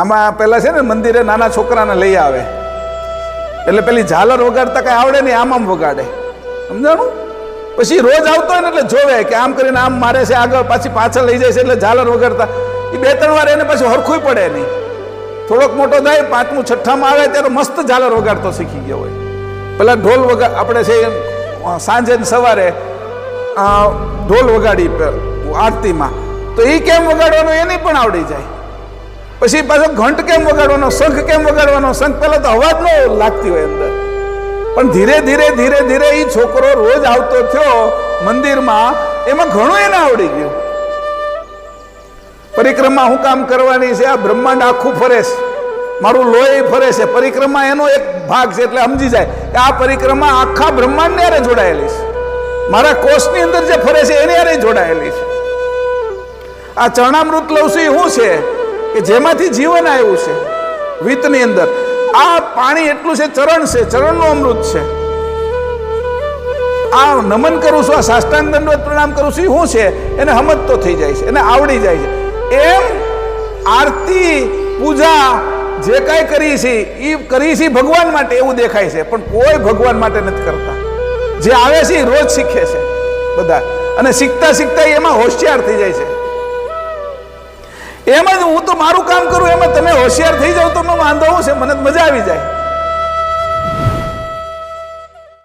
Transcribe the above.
આમાં પેલા છે ને મંદિરે નાના છોકરાને લઈ આવે. એટલે પેલી ઝાલર વગાડતા કઈ આવડે નહીં, આમ આમ વગાડે. સમજાણું? પછી રોજ આવતો હોય ને એટલે જોવે કે આમ કરીને આમ મારે છે, આગળ પાછી પાછળ લઈ જાય છે એટલે ઝાલર વગાડતા. એ બે ત્રણ વાર એને પછી હરખું પડે નહીં. થોડોક મોટો થાય, પાંચમું છઠ્ઠામાં આવે ત્યારે મસ્ત ઝાલર વગાડતો શીખી ગયો હોય. પેલા ઢોલ વગા, આપણે છે સાંજે ને સવારે ઢોલ વગાડી આરતીમાં. તો એ કેમ વગાડવાનો, એને પણ આવડી જાય. પછી પાછો ઘંટ કેમ વગાડવાનો, શંખ કેમ વગાડવાનો? શંખ પહેલા તો અવાજ નો લાગતી હોય અંદર. પણ ધીરે ધીરે ધીરે ધીરે એ છોકરો રોજ આવતો થયો મંદિરમાં, એમાં ઘણું એને આવડી ગયું. પરિક્રમા હું કામ કરવાની છે, આ બ્રહ્માંડ આખું ફરે છે. મારું લોહી ફરે છે. પરિક્રમા એનો એક ભાગ છે, એટલે સમજી જાય કે આ પરિક્રમા આખા બ્રહ્માંડને હારે જોડાયેલી છે. મારા કોષની અંદર જે ફરે છે, એની યારે જોડાયેલી છે. આ ચરણામૃત લઉં છું એ શું છે? કે જેમાંથી જીવન આવ્યું છે. વિતની અંદર. આ પાણી એટલું છે, ચરણ છે, ચરણનું અમૃત છે. આ નમન કરું છું, આ સાષ્ટાંગ દંડવત પ્રણામ કરું છું શું છે? એને હમત તો થઈ જાય છે, એને આવડી જાય છે. એમ આરતી, પૂજા, જે કાંઈ કરી છે એ કરી છે ભગવાન માટે, એવું દેખાય છે, પણ કોઈ ભગવાન માટે નથી કરતા. જે આવે છે એ રોજ શીખે છે, બધા. અને શીખતા શીખતા એમાં હોશિયાર થઈ જાય છે. એમ જ હું તો મારું કામ કરું, એમાં તમે હોશિયાર થઈ જાઓ તો મને વાંધો હું છે? મને મજા આવી જાય.